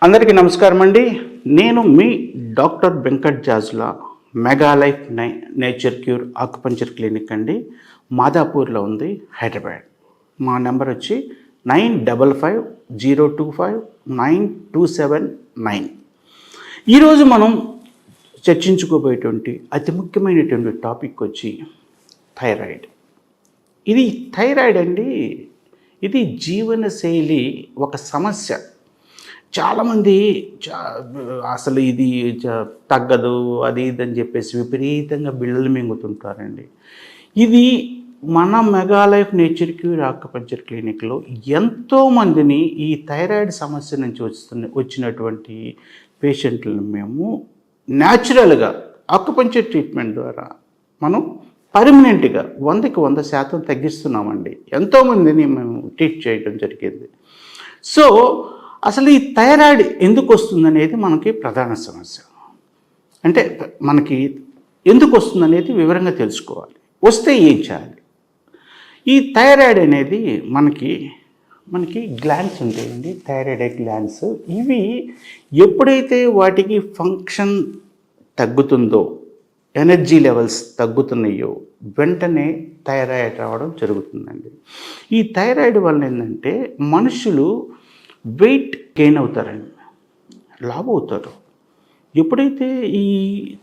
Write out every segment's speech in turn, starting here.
అందరికీ నమస్కారం అండి. నేను మీ డాక్టర్ వెంకట్ జాజుల మెగాలైఫ్ నై నేచర్ క్యూర్ ఆకుపంచర్ క్లినిక్ అండి. మాదాపూర్లో ఉంది హైదరాబాద్. మా నెంబర్ వచ్చి nine double five zero two five nine two seven nine. ఈరోజు మనం చర్చించుకోబోయేటువంటి అతి ముఖ్యమైనటువంటి టాపిక్ వచ్చి థైరాయిడ్. ఇది థైరాయిడ్ అండి. ఇది జీవనశైలి ఒక సమస్య. చాలామంది చా అసలు ఇది చ- తగ్గదు అది ఇది అని చెప్పేసి విపరీతంగా బిళ్ళలు మింగుతుంటారండి. ఇది మన మెగాలైఫ్ నేచర్ క్యూర్ ఆక్యుపంచర్ క్లినిక్లో ఎంతోమందిని ఈ థైరాయిడ్ సమస్య నుంచి వస్తున్న వచ్చినటువంటి పేషెంట్లను మేము న్యాచురల్గా ఆక్యుపంచర్ ట్రీట్మెంట్ ద్వారా మనం పర్మనెంట్గా వందకి వంద శాతం తగ్గిస్తున్నామండి. ఎంతోమందిని మేము ట్రీట్ చేయడం జరిగింది. సో అసలు ఈ థైరాయిడ్ ఎందుకు వస్తుందనేది మనకి ప్రధాన సమస్య. అంటే మనకి ఎందుకు వస్తుందనేది వివరంగా తెలుసుకోవాలి. వస్తే ఏం చేయాలి? ఈ థైరాయిడ్ అనేది మనకి మనకి గ్లాండ్స్ ఉంటాయండి థైరాయిడ్ గ్లాండ్స్. ఇవి ఎప్పుడైతే వాటికి ఫంక్షన్ తగ్గుతుందో ఎనర్జీ లెవెల్స్ తగ్గుతున్నాయో వెంటనే థైరాయిడ్ రావడం జరుగుతుందండి. ఈ థైరాయిడ్ వల్ల ఏంటంటే మనుషులు వెయిట్ గెయిన్ అవుతారండి. లావ్ అవుతారు. ఎప్పుడైతే ఈ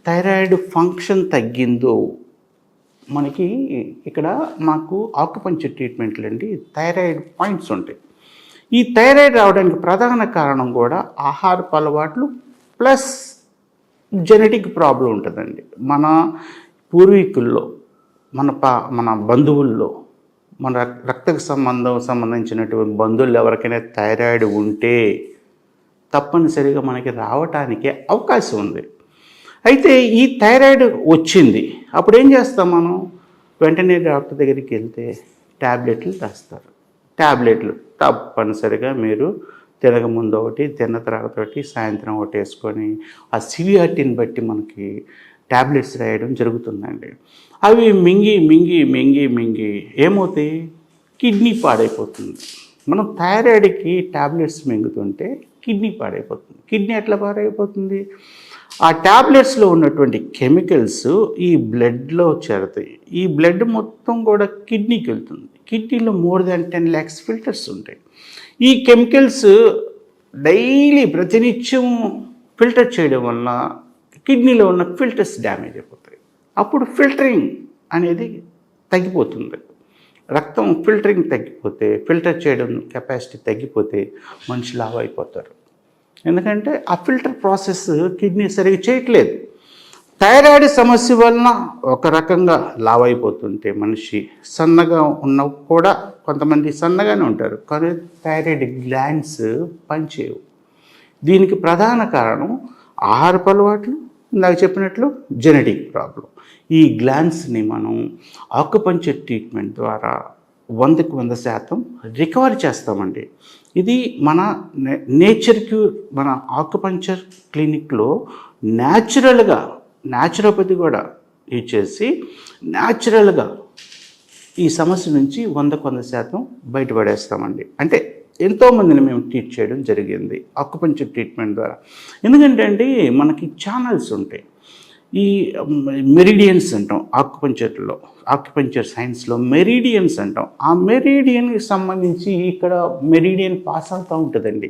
థైరాయిడ్ ఫంక్షన్ తగ్గిందో మనకి ఇక్కడ మాకు ఆకుపంచర్ ట్రీట్మెంట్లు అండి థైరాయిడ్ పాయింట్స్ ఉంటాయి. ఈ థైరాయిడ్ రావడానికి ప్రధాన కారణం కూడా ఆహారపు అలవాట్లు ప్లస్ జెనెటిక్ ప్రాబ్లం ఉంటుందండి. మన పూర్వీకుల్లో మన పా మన బంధువుల్లో మన రక్- రక్తకు సంబంధం సంబంధించినటువంటి బంధువులు ఎవరికైనా థైరాయిడ్ ఉంటే తప్పనిసరిగా మనకి రావటానికి అవకాశం ఉంది. అయితే ఈ థైరాయిడ్ వచ్చింది. అప్పుడు ఏం చేస్తాం మనం? వెంటనే డాక్టర్ దగ్గరికి వెళ్తే ట్యాబ్లెట్లు రాస్తారు. ట్యాబ్లెట్లు తప్పనిసరిగా మీరు తినకముందు ఒకటి తిన్న తర్వాత ఒకటి సాయంత్రం ఒకటి వేసుకొని ఆ సివియారిటీని బట్టి మనకి ట్యాబ్లెట్స్ రాయడం జరుగుతుందండి. అవి మింగి మింగి మింగి మింగి ఏమవుతాయి? కిడ్నీ పాడైపోతుంది. మనం థైరాయిడ్కి ట్యాబ్లెట్స్ మింగుతుంటే కిడ్నీ పాడైపోతుంది. కిడ్నీ ఎట్లా పాడైపోతుంది? ఆ ట్యాబ్లెట్స్లో ఉన్నటువంటి కెమికల్స్ ఈ బ్లడ్లో చేరుతాయి. ఈ బ్లడ్ మొత్తం కూడా కిడ్నీకి వెళ్తుంది. కిడ్నీలో more than ten lakhs filters ఉంటాయి. ఈ కెమికల్స్ డైలీ ప్రతినిత్యం ఫిల్టర్ చేయడం వల్ల కిడ్నీలో ఉన్న ఫిల్టర్స్ డ్యామేజ్ అయిపోతాయి. అప్పుడు ఫిల్టరింగ్ అనేది తగ్గిపోతుంది. రక్తం ఫిల్టరింగ్ తగ్గిపోతే ఫిల్టర్ చేయడం కెపాసిటీ తగ్గిపోతే మనిషి లావ్ అయిపోతారు ఎందుకంటే ఆ ఫిల్టర్ ప్రాసెస్ కిడ్నీ సరిగ్గా చేయట్లేదు. థైరాయిడ్ సమస్య వలన ఒక రకంగా లావ్ అయిపోతుంటే మనిషి సన్నగా ఉన్న కూడా కొంతమంది సన్నగానే ఉంటారు. కానీ థైరాయిడ్ గ్లాండ్స్ పనిచేయవు. దీనికి ప్రధాన కారణం ఆహారపు అలవాట్లు ఇందాక చెప్పినట్లు జెనెటిక్ ప్రాబ్లం ఈ గ్లాన్స్ని మనం ఆకుపంచర్ ట్రీట్మెంట్ ద్వారా వందకు వంద శాతం రికవర్ చేస్తామండి. ఇది మన నే- నేచర్ క్యూర్ మన ఆకుపంచర్ క్లినిక్లో న్యాచురల్గా న్యాచురోపతి కూడా ఇచ్చేసి న్యాచురల్గా ఈ సమస్య నుంచి వందకు వంద శాతం బయటపడేస్తామండి. అంటే ఎంతోమందిని మేము ట్రీట్ చేయడం జరిగింది అక్కుపంచర్ ట్రీట్మెంట్ ద్వారా. ఎందుకంటే అండి మనకి ఛానల్స్ ఉంటాయి. ఈ మెరిడియన్స్ అంటాం ఆకుపంచర్లో ఆక్యుపంచర్ సైన్స్లో మెరిడియన్స్ అంటాం. ఆ మెరిడియన్కి సంబంధించి ఇక్కడ మెరిడియన్ పాస్ అవుతూ ఉంటుందండి.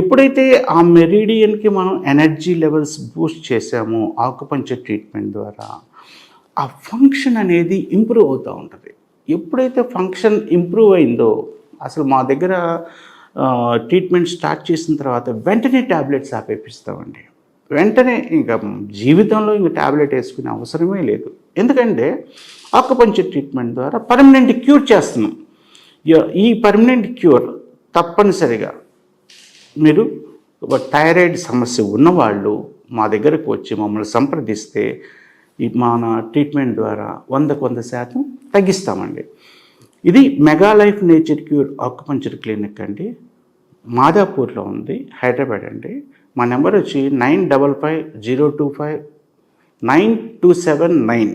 ఎప్పుడైతే ఆ మెరిడియన్కి మనం ఎనర్జీ లెవెల్స్ బూస్ట్ చేసామో ఆకుపంచర్ ట్రీట్మెంట్ ద్వారా ఆ ఫంక్షన్ అనేది ఇంప్రూవ్ అవుతూ ఉంటుంది. ఎప్పుడైతే ఫంక్షన్ ఇంప్రూవ్ అయిందో అసలు మా దగ్గర ట్రీట్మెంట్ స్టార్ట్ చేసిన తర్వాత వెంటనే ట్యాబ్లెట్స్ ఆపేపిస్తామండి. వెంటనే ఇంకా జీవితంలో ఇంకా ట్యాబ్లెట్ వేసుకునే అవసరమే లేదు. ఎందుకంటే ఆకుపంచర్ ట్రీట్మెంట్ ద్వారా పర్మనెంట్ క్యూర్ చేస్తున్నాం. ఈ- పర్మనెంట్ క్యూర్ తప్పనిసరిగా మీరు ఒక థైరాయిడ్ సమస్య ఉన్నవాళ్ళు మా దగ్గరకు వచ్చి మమ్మల్ని సంప్రదిస్తే మన ట్రీట్మెంట్ ద్వారా వందకు వంద శాతం తగ్గిస్తామండి. ఇది mega life nature cure acupuncture clinic అండి. మాదాపూర్లో ఉంది హైదరాబాద్ అండి. మా నెంబర్ వచ్చి nine double five zero two five nine two seven nine.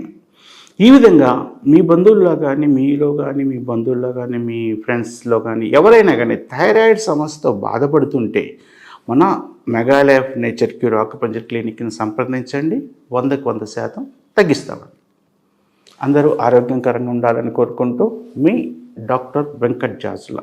ఈ విధంగా మీ బంధువుల్లో కానీ మీలో కానీ మీ బంధువుల్లో కానీ మీ ఫ్రెండ్స్లో కానీ ఎవరైనా కానీ థైరాయిడ్ సమస్యతో బాధపడుతుంటే మన మెగాలైఫ్ నేచర్ క్యూర్ ఆకుపంచర్ క్లినిక్ని సంప్రదించండి. వందకు వంద శాతం తగ్గిస్తామండి. అందరూ ఆరోగ్యకరంగా ఉండాలని కోరుకుంటూ మీ డాక్టర్ వెంకట్ జాజుల